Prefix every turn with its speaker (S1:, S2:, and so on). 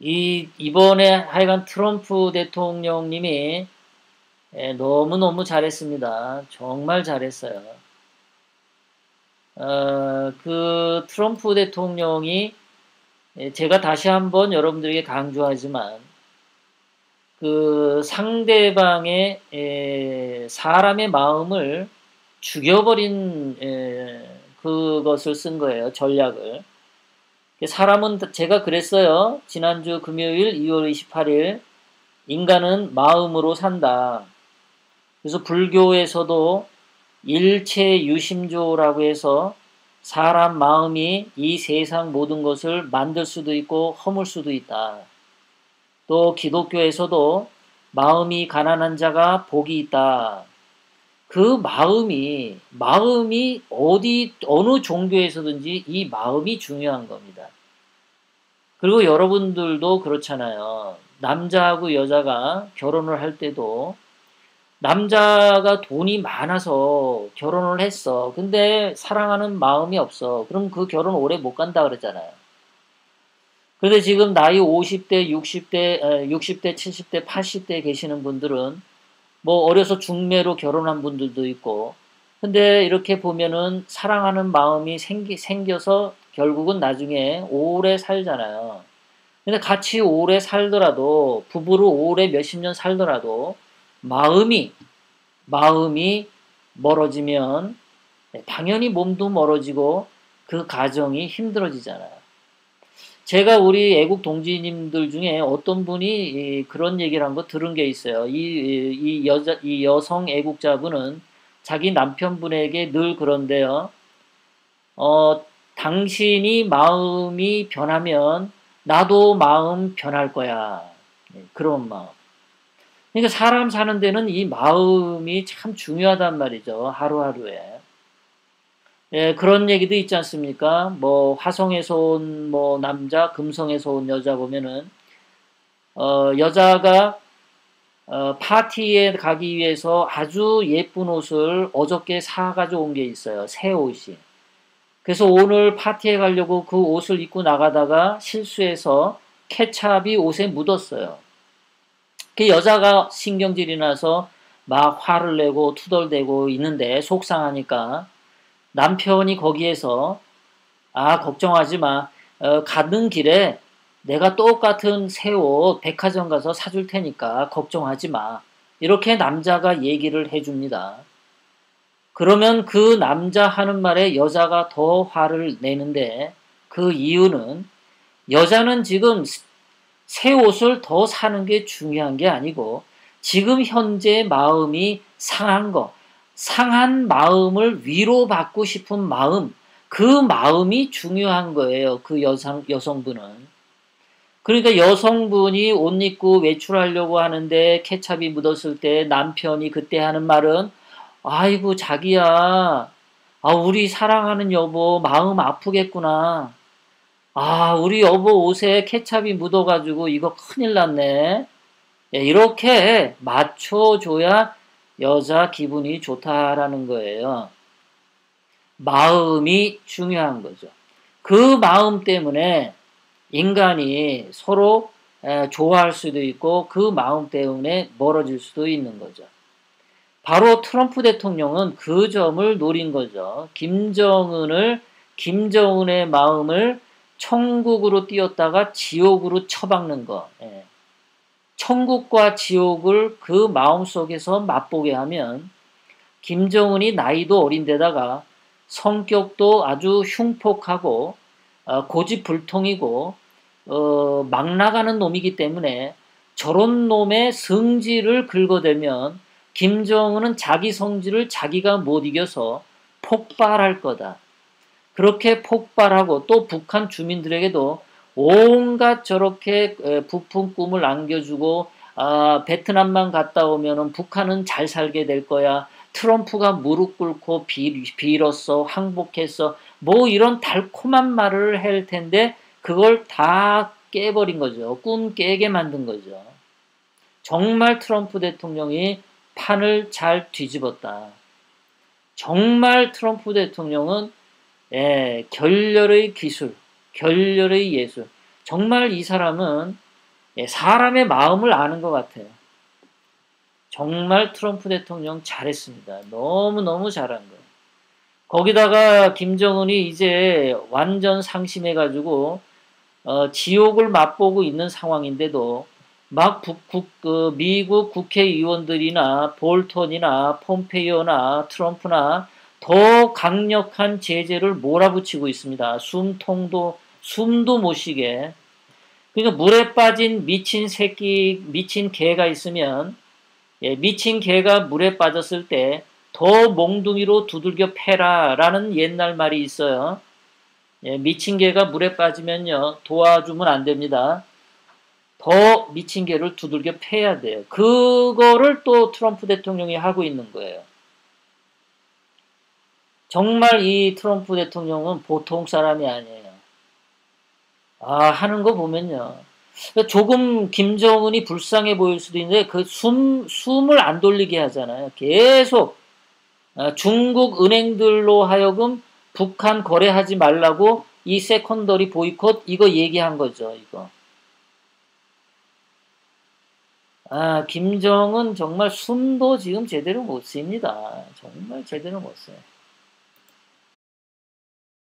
S1: 이, 이번에 하여간 트럼프 대통령님이 예, 너무너무 잘했습니다. 정말 잘했어요. 어, 그 트럼프 대통령이 예, 제가 다시 한번 여러분들에게 강조하지만 그 상대방의 에, 사람의 마음을 죽여버린 에, 그것을 쓴 거예요. 전략을. 사람은 제가 그랬어요. 지난주 금요일 2월 28일 인간은 마음으로 산다. 그래서 불교에서도 일체 유심조라고 해서 사람 마음이 이 세상 모든 것을 만들 수도 있고 허물 수도 있다. 또 기독교에서도 마음이 가난한 자가 복이 있다. 그 마음이 마음이 어디 어느 종교에서든지 이 마음이 중요한 겁니다. 그리고 여러분들도 그렇잖아요. 남자하고 여자가 결혼을 할 때도 남자가 돈이 많아서 결혼을 했어. 근데 사랑하는 마음이 없어. 그럼 그 결혼 오래 못 간다 그러잖아요. 그런데 지금 나이 50대, 60대, 60대, 70대, 80대 계시는 분들은 뭐 어려서 중매로 결혼한 분들도 있고 근데 이렇게 보면은 사랑하는 마음이 생기, 생겨서 결국은 나중에 오래 살잖아요. 근데 같이 오래 살더라도 부부로 오래 몇십 년 살더라도 마음이 마음이 멀어지면 당연히 몸도 멀어지고 그 가정이 힘들어지잖아요. 제가 우리 애국 동지님들 중에 어떤 분이 그런 얘기를 한 거 들은 게 있어요. 이, 이 여자, 이 여성 애국자분은 자기 남편분에게 늘 그런데요. 어, 당신이 마음이 변하면 나도 마음 변할 거야. 네, 그런 마음. 그러니까 사람 사는 데는 이 마음이 참 중요하단 말이죠. 하루하루에. 예, 그런 얘기도 있지 않습니까? 뭐 화성에서 온 뭐 남자, 금성에서 온 여자 보면은 어, 여자가 어, 파티에 가기 위해서 아주 예쁜 옷을 어저께 사가지고 온게 있어요. 새 옷이. 그래서 오늘 파티에 가려고 그 옷을 입고 나가다가 실수해서 케찹이 옷에 묻었어요. 그 여자가 신경질이 나서 막 화를 내고 투덜대고 있는데 속상하니까 남편이 거기에서 아 걱정하지 마 어, 가는 길에 내가 똑같은 새 옷 백화점 가서 사줄 테니까 걱정하지 마 이렇게 남자가 얘기를 해줍니다. 그러면 그 남자 하는 말에 여자가 더 화를 내는데 그 이유는 여자는 지금 새 옷을 더 사는 게 중요한 게 아니고 지금 현재 마음이 상한 거, 상한 마음을 위로받고 싶은 마음, 그 마음이 중요한 거예요. 그 여성, 여성분은. 그러니까 여성분이 옷 입고 외출하려고 하는데 케찹이 묻었을 때 남편이 그때 하는 말은 아이고 자기야 아 우리 사랑하는 여보 마음 아프겠구나 아 우리 여보 옷에 케찹이 묻어가지고 이거 큰일 났네 예, 이렇게 맞춰줘야 여자 기분이 좋다라는 거예요. 마음이 중요한 거죠. 그 마음 때문에 인간이 서로 좋아할 수도 있고 그 마음 때문에 멀어질 수도 있는 거죠. 바로 트럼프 대통령은 그 점을 노린 거죠. 김정은을, 김정은의 마음을 천국으로 띄었다가 지옥으로 처박는 거. 예. 천국과 지옥을 그 마음 속에서 맛보게 하면 김정은이 나이도 어린데다가 성격도 아주 흉폭하고 어, 고집불통이고 어, 막 나가는 놈이기 때문에 저런 놈의 성질을 긁어대면 김정은은 자기 성질을 자기가 못 이겨서 폭발할 거다. 그렇게 폭발하고 또 북한 주민들에게도 온갖 저렇게 부푼 꿈을 안겨주고 아, 베트남만 갔다 오면은 북한은 잘 살게 될 거야. 트럼프가 무릎 꿇고 비, 빌었어, 항복했어. 뭐 이런 달콤한 말을 할 텐데 그걸 다 깨버린 거죠. 꿈 깨게 만든 거죠. 정말 트럼프 대통령이 판을 잘 뒤집었다. 정말 트럼프 대통령은 예, 결렬의 기술, 결렬의 예술. 정말 이 사람은 예, 사람의 마음을 아는 것 같아요. 정말 트럼프 대통령 잘했습니다. 너무너무 잘한 거예요. 거기다가 김정은이 이제 완전 상심해가지고 어, 지옥을 맛보고 있는 상황인데도 막 북, 그 미국 국회의원들이나 볼턴이나 폼페이오나 트럼프나 더 강력한 제재를 몰아붙이고 있습니다. 숨통도 숨도 못 쉬게. 그러니까 물에 빠진 미친 새끼, 미친 개가 있으면 예, 미친 개가 물에 빠졌을 때 더 몽둥이로 두들겨 패라라는 옛날 말이 있어요. 예, 미친 개가 물에 빠지면요 도와주면 안 됩니다. 더 미친 개를 두들겨 패야 돼요. 그거를 또 트럼프 대통령이 하고 있는 거예요. 정말 이 트럼프 대통령은 보통 사람이 아니에요. 아, 하는 거 보면요. 조금 김정은이 불쌍해 보일 수도 있는데 그 숨, 숨을 안 돌리게 하잖아요. 계속 아, 중국 은행들로 하여금 북한 거래하지 말라고 이 세컨더리 보이콧 이거 얘기한 거죠. 이거. 아, 김정은 정말 숨도 지금 제대로 못 씁니다. 정말 제대로 못 써요.